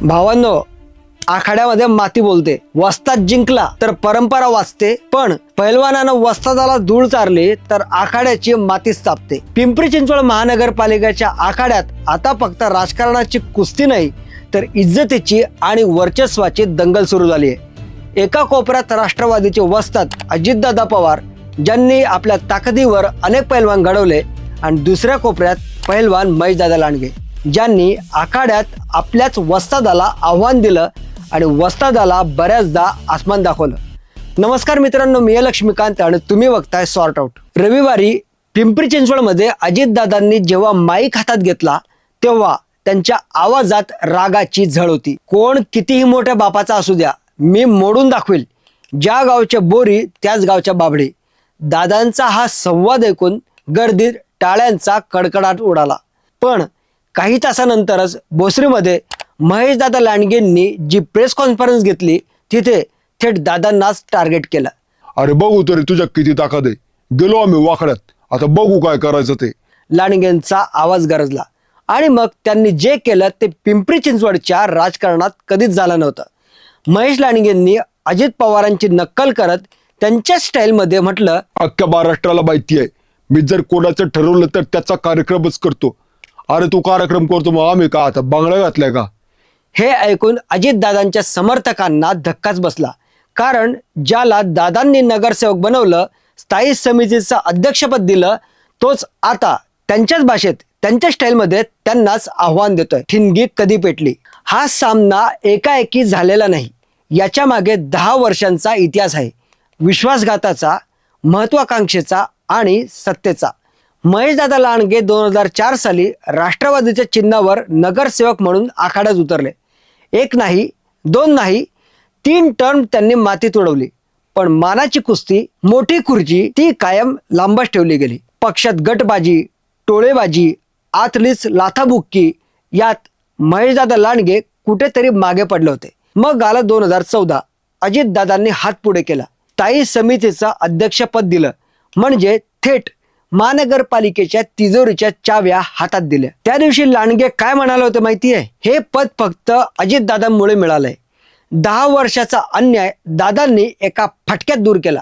भावांनो आखाड्यामध्ये माती बोलते. वस्ताद जिंकला तर परंपरा वाचते पण पैलवानानं वस्तादाला धूळ चारली तर आखाड्याची माती स्थापते पिंपरी चिंचवड महानगरपालिकेच्या आखाड्यात आता फक्त राजकारणाची कुस्ती नाही तर इज्जतीची आणि वर्चस्वाची दंगल सुरू झाली आहे. एका कोपऱ्यात राष्ट्रवादीचे वस्ताद अजितदादा पवार ज्यांनी आपल्या ताकदीवर अनेक पैलवान घडवले आणि दुसऱ्या कोपऱ्यात पैलवान महेशदादा लांडगे. ज्यांनी आखाड्यात आपल्याच वस्तादाला आव्हान दिलं आणि वस्तादाला बऱ्याचदा आसमान दाखवलं. नमस्कार मित्रांनो मी लक्ष्मीकांत आणि तुम्ही बघताय सॉर्ट आउट रविवारी पिंपरी चिंचवडमध्ये अजितदादांनी जेव्हा माईक हातात घेतला तेव्हा त्यांच्या आवाजात रागाची झळ होती. कोण कितीही मोठ्या बापाचा असू द्या मी मोडून दाखवेल. ज्या गावच्या बोरी त्याच गावच्या बाबडी दादांचा हा संवाद ऐकून गर्दीत टाळ्यांचा कडकडाट उडाला. पण काही तासानंतरच भोसरीमध्ये महेशदादा लांडगेंनी जी प्रेस कॉन्फरन्स घेतली तिथे थेट दादांनाच टार्गेट केलं. अरे बघू तरी तुझ्या किती ताकद आहे. गेलो आम्ही वाकड्यात. आता बघू काय करायचं ते. लांडगेंचा आवाज गरजला. आणि मग त्यांनी जे केलं ते पिंपरी चिंचवडच्या राजकारणात कधीच झालं नव्हतं. महेश लांडगेंनी अजित पवारांची नक्कल करत त्यांच्या स्टाईलमध्ये म्हटलं अख्ख्या महाराष्ट्राला माहिती आहे. मी जर कोणाचं ठरवलं तर त्याचा कार्यक्रमच करतो. अरे तू कार्यक्रम करतो मग आम्ही का? आता बांगड्या घातल्या का? हे ऐकून अजितदादांच्या समर्थकांना धक्काच बसला. कारण ज्याला दादांनी नगरसेवक बनवलं स्थायी समितीचं अध्यक्षपद दिलं तोच आता त्यांच्याच भाषेत त्यांच्या स्टाईलमध्ये त्यांनाच आव्हान देतोय. ठिणगी कधी पेटली? हा सामना एकाएकी झालेला नाही. याच्या मागे दहा वर्षांचा इतिहास आहे. विश्वासघाताचा महत्वाकांक्षेचा आणि सत्तेचा. महेशदादा लांडगे दोन हजार चार साली राष्ट्रवादीच्या चिन्हावर नगरसेवक म्हणून आखाड्यात उतरले. एक नाही दोन नाही तीन टर्म त्यांनी मातीत उडवली. पण मानाची कुस्ती मोठी खुर्ची ती कायम लांबच ठेवली गेली. पक्षात गटबाजी टोळेबाजी आतलीच लाथाबुक्की यात महेशदादा लांडगे कुठेतरी मागे पडले होते. मग आलं दोन हजार चौदा अजितदादांनी हात पुढे केला. ताई समितीचा अध्यक्षपद दिलं. म्हणजे थेट महानगरपालिकेच्या तिजोरीच्या चाव्या हातात दिल्या. त्या दिवशी लांडगे काय म्हणाले होते माहिती आहे हे पद फक्त अजितदादांमुळे मिळालंय. दहा वर्षाचा अन्याय दादांनी एका फटक्यात दूर केला.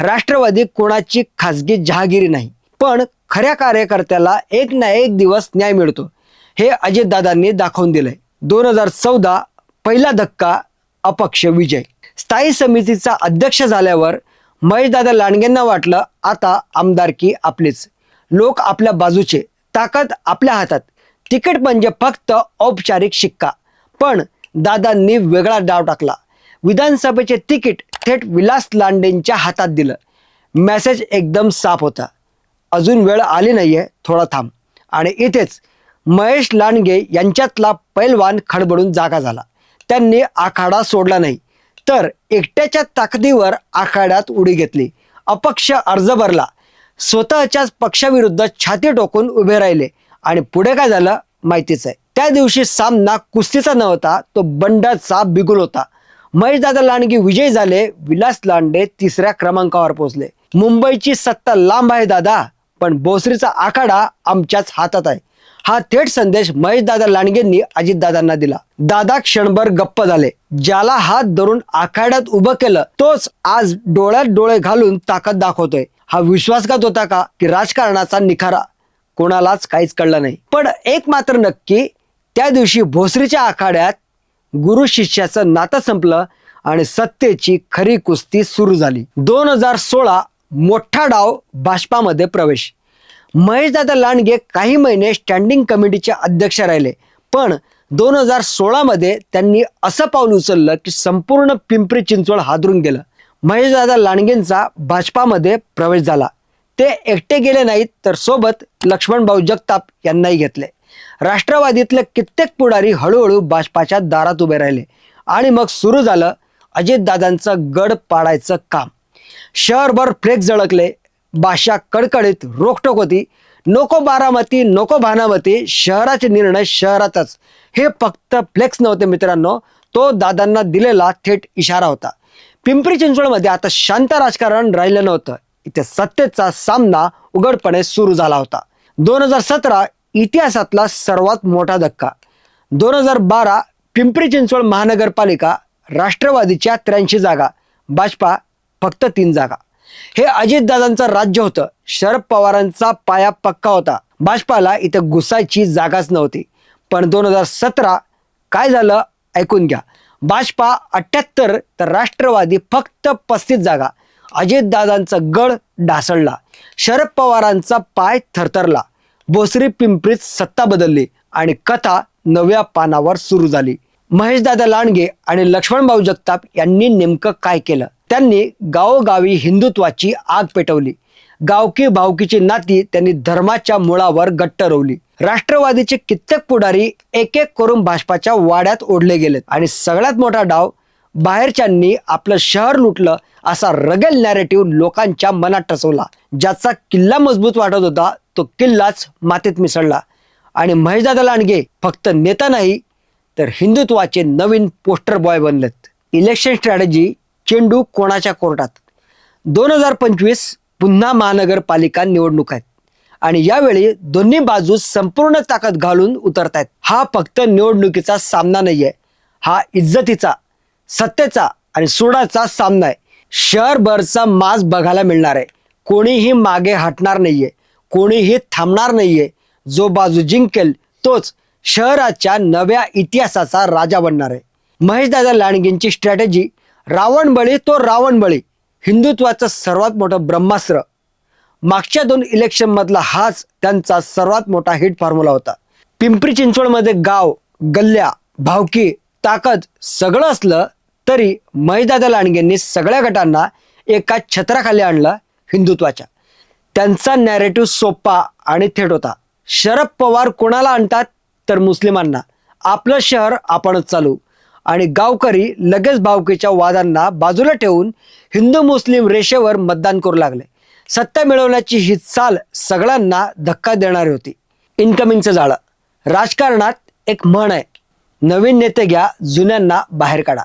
राष्ट्रवादी कोणाची खासगी जहागिरी नाही. पण खऱ्या कार्यकर्त्याला एक ना एक दिवस न्याय मिळतो. हे अजितदादांनी दाखवून दिलंय. दोन हजार चौदा पहिला धक्का अपक्ष विजय. स्थायी समितीचा अध्यक्ष झाल्यावर महेशदादा लांडगेंना वाटलं आता आमदारकी आपलीच. लोक आपल्या बाजूचे ताकद आपल्या हातात. तिकीट म्हणजे फक्त औपचारिक शिक्का. पण दादांनी वेगळा डाव टाकला. विधानसभेचे तिकीट थेट विलास लांडेंच्या हातात दिलं. मेसेज एकदम साफ होता. अजून वेळ आली नाहीये थोडा थांब. आणि इथेच महेश लांडगे यांच्यातला पैलवान खडबडून जागा झाला. त्यांनी आखाडा सोडला नाही. तर एकट्याच्या ताकदीवर आखाड्यात उडी घेतली. अपक्ष अर्ज भरला. स्वतःच्याच पक्षाविरुद्ध छाती टोकून उभे राहिले. आणि पुढे काय झालं माहितीच आहे. त्या दिवशी सामना कुस्तीचा नव्हता तो बंडाचा बिगुल होता. महेशदादा लांडगे विजयी झाले विलास लांडे तिसऱ्या क्रमांकावर पोहोचले. मुंबईची सत्ता लांब आहे दादा पण भोसरीचा आखाडा आमच्याच हातात आहे. हा थेट संदेश महेशदादा लांडगेंनी अजितदादांना दिला. दादा क्षणभर गप्प झाले. ज्याला हात धरून आखाड्यात उभं केलं तोच आज डोळ्यात डोळे घालून ताकद दाखवतोय. हा विश्वासघात होता का? की राजकारणाचा निखारा. कोणालाच काहीच कळलं नाही. पण एक मात्र नक्की त्या दिवशी भोसरीच्या आखाड्यात गुरु शिष्याचं नातं संपलं आणि सत्तेची खरी कुस्ती सुरू झाली. दोन हजार सोळा मोठा डाव भाजपामध्ये प्रवेश. महेशदादा लांडगे काही महिने स्टँडिंग कमिटीचे अध्यक्ष राहिले. पण दोन हजार सोळामध्ये त्यांनी असं पाऊल उचललं की संपूर्ण पिंपरी चिंचवड हादरून गेलं. महेशदादा लांडगेंचा भाजपामध्ये प्रवेश झाला. ते एकटे गेले नाहीत तर सोबत लक्ष्मणभाऊ जगताप यांनाही घेतले. राष्ट्रवादीतले कित्येक पुढारी हळूहळू भाजपाच्या दारात उभे राहिले. आणि मग सुरू झालं अजितदादांचं गड पाडायचं काम. शहरभर फ्लेक्स झळकले. भाषा कडकडीत रोखटोक होती. नको बारामती नको भानामती शहराचे निर्णय शहरातच. हे फक्त फ्लेक्स नव्हते मित्रांनो. तो दादांना दिलेला थेट इशारा होता. पिंपरी चिंचवडमध्ये आता शांत राजकारण राहिलं नव्हतं. इथे सत्तेचा सामना उघडपणे सुरू झाला होता. दोन हजार सतरा इतिहासातला सर्वात मोठा धक्का. दोन हजार बारा पिंपरी चिंचवड महानगरपालिका राष्ट्रवादीच्या त्र्याऐंशी जागा. भाजपा फक्त तीन जागा. हे अजितदादांचं राज्य होतं. शरद पवारांचा पाया पक्का होता. भाजपाला इथं घुसायची जागाच नव्हती. पण दोन हजार सतरा काय झालं? ऐकून घ्या. भाजपा अठ्याहत्तर तर राष्ट्रवादी फक्त पस्तीस जागा. अजितदादांचा गड ढासळला. शरद पवारांचा पाय थरथरला. भोसरी पिंपरीत सत्ता बदलली आणि कथा नव्या पानावर सुरू झाली. महेशदादा लांडगे आणि लक्ष्मणभाऊ जगताप यांनी नेमकं काय केलं? त्यांनी गावोगावी हिंदुत्वाची आग पेटवली. गावकी भावकीची नाती त्यांनी धर्माच्या मुळावर गट्ट रोवली राष्ट्रवादीचे कित्येक पुढारी एक एक करून भाजपाच्या वाड्यात ओढले गेलेत. आणि सगळ्यात मोठा डाव बाहेरच्यांनी आपलं शहर लुटलं असा रगेल नॅरेटिव्ह लोकांच्या मनात टसवला. ज्याचा किल्ला मजबूत वाटत होता तो किल्लाच मातीत मिसळला. आणि महेशदादा लांडगे फक्त नेता नाही तर हिंदुत्वाचे नवीन पोस्टर बॉय बनलेत. इलेक्शन स्ट्रॅटेजी चेंडू कोणाच्या कोर्टात? दोन हजार पंचवीस पुन्हा महानगरपालिका निवडणूक आहेत. आणि यावेळी दोन्ही बाजू संपूर्ण ताकद घालून उतरत आहेत हा फक्त निवडणुकीचा सामना नाहीये. हा इज्जतीचा सत्तेचा आणि सुडाचा सामना आहे. शहरभरचा माज बघायला मिळणार आहे. कोणीही मागे हटणार नाहीये. कोणीही थांबणार नाहीये. जो बाजू जिंकेल तोच शहराच्या नव्या इतिहासाचा राजा बनणार आहे. महेशदादा लांडगेंची स्ट्रॅटेजी रावण बळी तो रावण बळी. हिंदुत्वाचं सर्वात मोठं ब्रह्मास्त्र. मागच्या दोन इलेक्शनमधला हाच त्यांचा सर्वात मोठा हिट फॉर्म्युला होता. पिंपरी चिंचवडमध्ये गाव गल्ल्या भावकी ताकद सगळं असलं तरी महिदादा लांडगेंनी सगळ्या गटांना एका छत्राखाली आणलं हिंदुत्वाच्या. त्यांचा नॅरेटिव्ह सोपा आणि थेट होता. शरद पवार कोणाला आणतात? तर मुस्लिमांना. आपलं शहर आपणच चालू. आणि गावकरी लगेच भावकीच्या वादांना बाजूला ठेवून हिंदू मुस्लिम रेषेवर मतदान करू लागले. सत्ता मिळवण्याची ही चाल सगळ्यांना धक्का देणारी होती. इन्कमिंगचं जाळं. राजकारणात एक म्हण आहे. नवीन नेते घ्या जुन्यांना बाहेर काढा.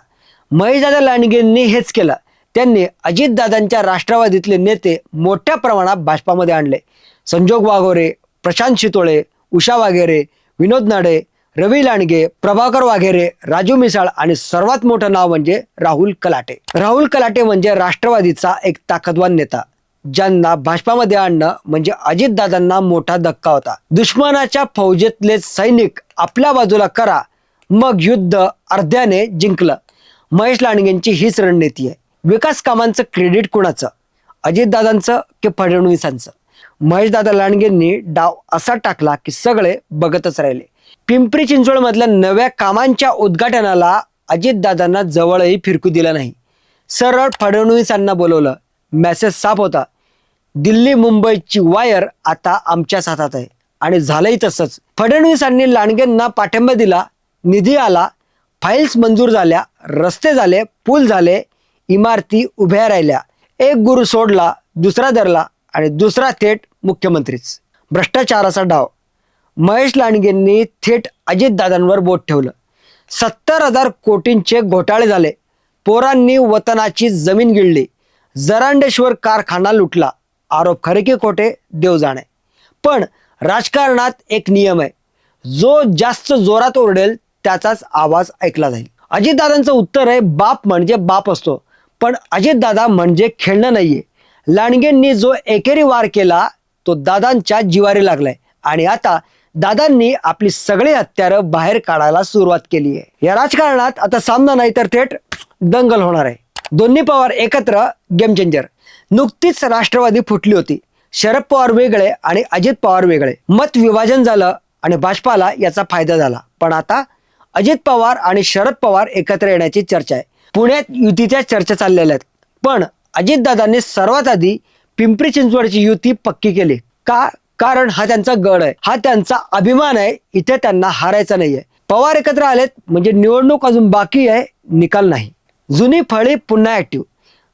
महेशदादा लांडगेंनी हेच केलं. त्यांनी अजितदादांच्या राष्ट्रवादीतले नेते मोठ्या प्रमाणात भाजपामध्ये आणले. संजोग वाघोरे प्रशांत शितोळे उषा वाघेरे विनोद नाडे रवी लांडगे प्रभाकर वाघेरे राजू मिसाळ आणि सर्वात मोठं नाव म्हणजे राहुल कलाटे. राहुल कलाटे म्हणजे राष्ट्रवादीचा एक ताकदवान नेता ज्यांना भाजपामध्ये आणणं म्हणजे अजितदादांना मोठा धक्का होता. दुश्मनाच्या फौजेतले सैनिक आपल्या बाजूला करा मग युद्ध अर्ध्याने जिंकलं. महेश लांडगेंची हीच रणनीती आहे. विकास कामांचं क्रेडिट कुणाचं? अजितदादांचं की फडणवीसांचं? महेशदादा लांडगेंनी डाव असा टाकला की सगळे बघतच राहिले. पिंपरी चिंचवडमधल्या नव्या कामांच्या उद्घाटनाला अजितदादांना जवळही फिरकू दिलं नाही. सरळ फडणवीसांना बोलवलं. मेसेज साफ होता. दिल्ली मुंबईची वायर आता आमच्याच हातात आहे. आणि झालंही तसंच. फडणवीसांनी लांडगेंना पाठिंबा दिला. निधी आला. फाईल्स मंजूर झाल्या. रस्ते झाले. पूल झाले. इमारती उभ्या राहिल्या. एक गुरु सोडला दुसरा धरला आणि दुसरा थेट मुख्यमंत्रीच. भ्रष्टाचाराचा डाव. महेश लांडगेंनी थेट अजितदादांवर बोट ठेवलं. सत्तर हजार कोटींचे घोटाळे झाले. पोरांनी वतनाची जमीन गिळली. जरांडेश्वर कारखाना लुटला. आरोप खरे की खोटे देव जाणे. पण राजकारणात एक नियम आहे. जो जास्त जोरात ओरडेल त्याचाच आवाज ऐकला जाईल. अजितदादांचं उत्तर आहे बाप म्हणजे बाप असतो. पण अजितदादा म्हणजे खेळणं नाहीये. लांडगेंनी जो एकेरी वार केला तो दादांच्या जिवारी लागलाय. आणि आता दादांनी आपली सगळी हत्यारं बाहेर काढायला सुरुवात केली आहे. या राजकारणात आता सामना नाही तर थेट दंगल होणार आहे. दोन्ही पवार एकत्र गेम चेंजर नुकतीच राष्ट्रवादी फुटली होती. शरद पवार वेगळे आणि अजित पवार वेगळे. मत विभाजन झालं आणि भाजपाला याचा फायदा झाला. पण आता अजित पवार आणि शरद पवार एकत्र येण्याची चर्चा आहे. पुण्यात युतीच्या चर्चा चाललेल्या आहेत. पण अजितदादांनी सर्वात आधी पिंपरी चिंचवडची युती पक्की केली. का? कारण हा त्यांचा गड आहे. हा त्यांचा अभिमान आहे. इथे त्यांना हारायचा नाहीये. पवार एकत्र आलेत म्हणजे निवडणूक अजून बाकी आहे निकाल नाही. जुनी फळी पुन्हा ऍक्टिव्ह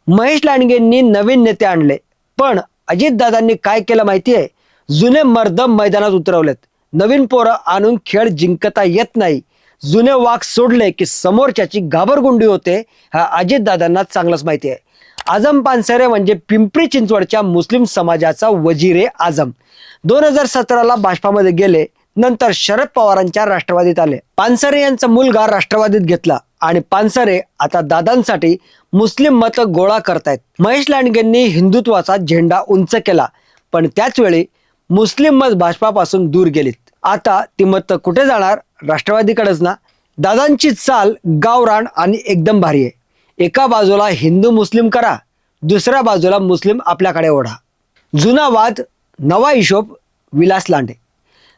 महेश लांडगेंनी नवीन नेते आणले. पण अजितदादांनी काय केलं माहिती आहे जुने मर्द मैदानात उतरवलेत. नवीन पोरं आणून खेळ जिंकता येत नाही. जुने वाघ सोडले की समोरच्याची घाबरगुंडी होते हा अजितदादांना चांगलंच माहिती आहे आझम पानसरे म्हणजे पिंपरी चिंचवडच्या मुस्लिम समाजाचा वजीरे आझम दोन हजार सतराला भाजपामध्ये गेले. नंतर शरद पवारांच्या राष्ट्रवादीत आले. पानसरे यांचा मुलगा राष्ट्रवादीत घेतला. आणि पानसरे आता दादांसाठी मुस्लिम मत गोळा करतायत. महेश लांडगेंनी हिंदुत्वाचा झेंडा उंच केला. पण त्याचवेळी मुस्लिम मत भाजपापासून दूर गेलीत. आता ती मत कुठे जाणार? राष्ट्रवादीकडेच ना. दादांची चाल गावरान आणि एकदम भारी आहे. एका बाजूला हिंदू मुस्लिम करा. दुसऱ्या बाजूला मुस्लिम आपल्याकडे ओढा. जुना वाद नवा हिशोब विलास लांडे.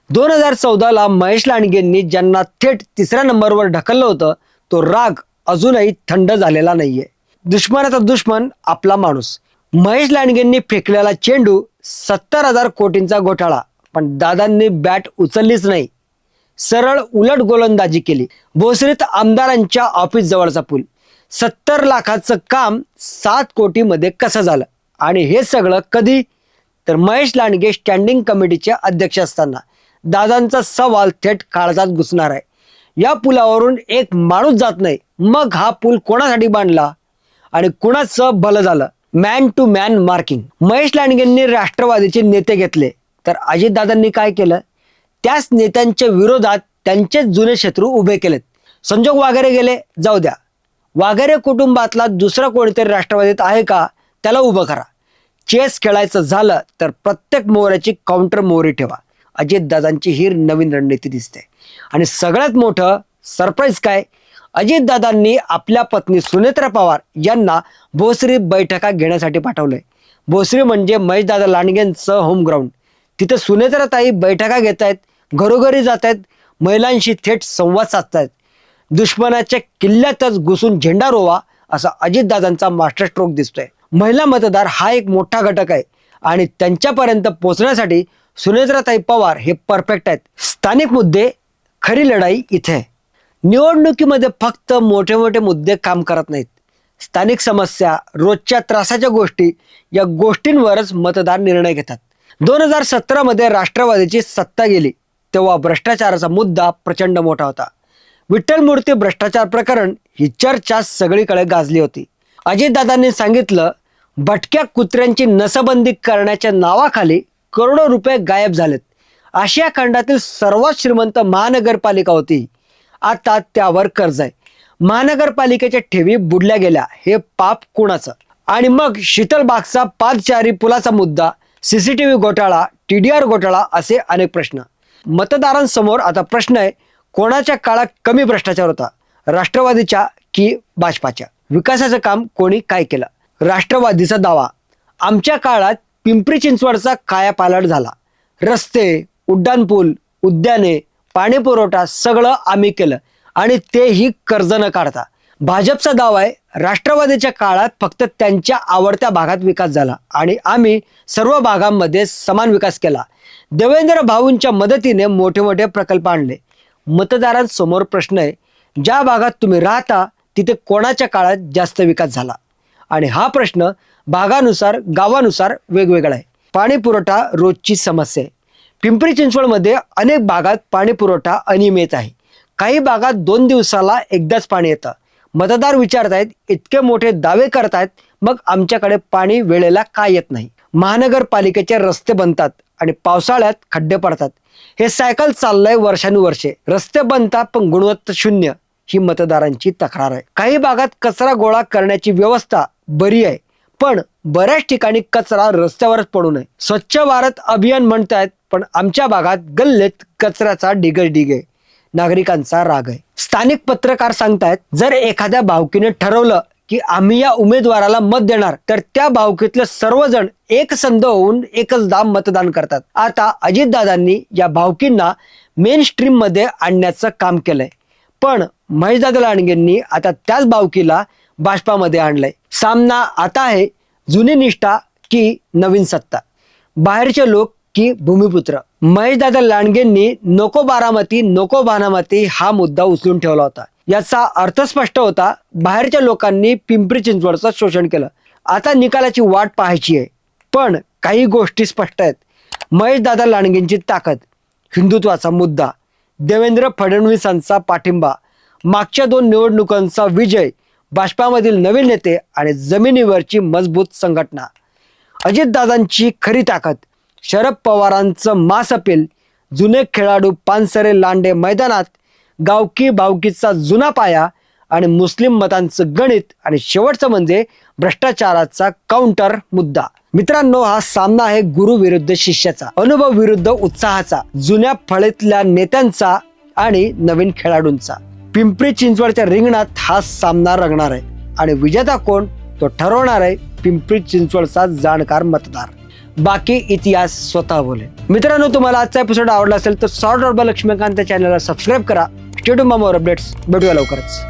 दोन हजार चौदाला महेश लांडगेंनी ज्यांना थेट तिसऱ्या नंबरवर ढकललं होतं तो राग अजूनही थंड झालेला नाहीये. दुश्मनाचा दुश्मन आपला माणूस. महेश लांडगेंनी फेकलेला चेंडू सत्तर हजार कोटींचा घोटाळा पण दादांनी बॅट उचललीच नाही. सरळ उलट गोलंदाजी केली. भोसरीत आमदारांच्या ऑफिस जवळचा पूल. सत्तर लाखाचं काम सात कोटीमध्ये कसं झालं? आणि हे सगळं कधी तर महेश लांडगे स्टँडिंग कमिटीचे अध्यक्ष असताना दादांचा सवाल थेट काळजात घुसणार आहे. या पुलावरून एक माणूस जात नाही. मग हा पूल कोणासाठी बांधला? आणि कुणाचं भलं झालं? Man to man marking Mahesh लांडगेंनी राष्ट्रवादीचे नेते घेतले. तर अजितदादांनी काय केलं? त्याच नेत्यांच्या विरोधात त्यांचेच जुने शत्रू उभे केलेत. संजोग वागेरे गेले. जाऊ द्या. वाघेरे कुटुंबातला दुसरा कोणीतरी राष्ट्रवादीत आहे का? त्याला उभं करा. चेस खेळायचं झालं तर प्रत्येक मोहऱ्याची काउंटर मोहरी ठेवा. अजितदादांची ही नवीन रणनीती दिसते. आणि सगळ्यात मोठं सरप्राईज काय? अजितदादांनी आपल्या पत्नी सुनेत्रा पवार यांना भोसरी बैठका घेण्यासाठी पाठवलंय. भोसरी म्हणजे महेशदादा लांडगेंचं होम ग्राउंड तिथे सुनेत्रा ताई बैठका घेत आहेत घरोघरी जात आहेत महिलांशी थेट संवाद साधतायत. दुश्मनाच्या किल्ल्यातच घुसून झेंडा रोवा असा अजितदादांचा मास्टर स्ट्रोक दिसतोय. महिला मतदार हा एक मोठा घटक आहे. आणि त्यांच्यापर्यंत पोहोचण्यासाठी सुनेत्राताई पवार हे परफेक्ट आहेत. स्थानिक मुद्दे खरी लढाई इथे. आहे निवडणुकीमध्ये फक्त मोठे मोठे मुद्दे काम करत नाहीत. स्थानिक समस्या रोजच्या त्रासाच्या गोष्टी या गोष्टींवरच मतदार निर्णय घेतात. दोन हजार सतरामध्ये राष्ट्रवादीची सत्ता गेली तेव्हा भ्रष्टाचाराचा मुद्दा प्रचंड मोठा होता. विठ्ठल मूर्ती भ्रष्टाचार प्रकरण ही चर्चा सगळीकडे गाजली होती. अजितदादांनी सांगितलं भटक्या कुत्र्यांची नसबंदी करण्याच्या नावाखाली करोडो रुपये गायब झालेत. आशिया खंडातील सर्वात श्रीमंत महानगरपालिका होती. आता त्यावर कर्ज आहे. महानगरपालिकेच्या ठेवी बुडल्या गेल्या. हे पाप कुणाचं? आणि मग शीतलबागचा पादचारी पुलाचा मुद्दा सीसीटीव्ही घोटाळा टीडीआर घोटाळा असे अनेक प्रश्न. मतदारांसमोर आता प्रश्न आहे कोणाच्या काळात कमी भ्रष्टाचार होता? राष्ट्रवादीच्या की भाजपाच्या? विकासाचं काम कोणी काय केलं? राष्ट्रवादीचा दावा. आमच्या काळात पिंपरी चिंचवडचा कायापालट झाला. रस्ते उड्डाणपूल उद्याने पाणी पुरवठा सगळं आम्ही केलं आणि तेही कर्ज न काढता. भाजपचा दावा आहे राष्ट्रवादीच्या काळात फक्त त्यांच्या आवडत्या भागात विकास झाला आणि आम्ही सर्व भागांमध्ये समान विकास केला. देवेंद्र भाऊंच्या मदतीने मोठे मोठे प्रकल्प आणले. मतदारांसमोर प्रश्न आहे ज्या भागात तुम्ही राहता तिथे कोणाच्या काळात जास्त विकास झाला? आणि हा प्रश्न भागानुसार गावानुसार वेगवेगळा आहे. पाणी पुरवठा रोजची समस्या आहे. पिंपरी चिंचवडमध्ये अनेक भागात पाणी पुरवठा अनियमित आहे. काही भागात दोन दिवसाला एकदाच पाणी येतं. मतदार विचारतायत इतके मोठे दावे करतायत मग आमच्याकडे पाणी वेळेला का येत नाही? महानगरपालिकेचे रस्ते बनतात आणि पावसाळ्यात खड्डे पडतात. हे सायकल चाललंय वर्षानुवर्षे. रस्ते बनतात पण गुणवत्ता शून्य ही मतदारांची तक्रार आहे. काही भागात कचरा गोळा करण्याची व्यवस्था बरी आहे. पण बऱ्याच ठिकाणी कचरा रस्त्यावरच पडू नये. स्वच्छ भारत अभियान म्हणतायत पण आमच्या भागात गल्लेत कचऱ्याचा ढिगच डिग आहे नागरिकांचा राग आहे. स्थानिक पत्रकार सांगतायत जर एखाद्या भावकीने ठरवलं की आम्ही या उमेदवाराला मत देणार तर त्या भावकीतले सर्वजण एक संध होऊन एकचदा मतदान करतात. आता अजितदादांनी या भावकींना मेन स्ट्रीममध्ये आणण्याचं काम केलंय. पण महेशदादा लांडगेंनी आता त्याच भावकीला भाजपामध्ये आणलंय. सामना आता आहे जुनी निष्ठा की नवीन सत्ता. बाहेरचे लोक की भूमिपुत्र. महेशदादा लांडगेंनी नको बारामती नको बारामती हा मुद्दा उचलून ठेवला होता. याचा अर्थ स्पष्ट होता बाहेरच्या लोकांनी पिंपरी चिंचवडचं शोषण केलं. आता निकालाची वाट पाहायची आहे. पण काही गोष्टी स्पष्ट आहेत. महेशदादा लांडगेंची ताकद हिंदुत्वाचा मुद्दा देवेंद्र फडणवीसांचा पाठिंबा मागच्या दोन निवडणुकांचा विजय भाजपामधील नवीन नेते आणि जमिनीवरची मजबूत संघटना. अजितदादांची खरी ताकद शरद पवारांचं मास अपील जुने खेळाडू पानसरे लांडे मैदानात गावकी भावकीचा जुना पाया आणि मुस्लिम मतांचं गणित आणि शेवटचं म्हणजे भ्रष्टाचाराचा काउंटर मुद्दा. मित्रांनो हा सामना आहे गुरु विरुद्ध शिष्याचा अनुभव विरुद्ध उत्साहाचा जुन्या फळीतल्या नेत्यांचा आणि नवीन खेळाडूंचा. पिंपरी चिंचवडच्या रिंगणात हा सामना रंगणार आहे. आणि विजेता कोण? तो ठरवणार आहे पिंपरी चिंचवडचा जाणकार मतदार. बाकी इतिहास स्वतः बोले. मित्रांनो तुम्हाला आजचा एपिसोड आवडला असेल तर सॉर्ट ऑर्डर लक्ष्मीकांत चॅनलला सबस्क्राईब करा. स्टेडियम अपडेट्स भेटूया लवकरच.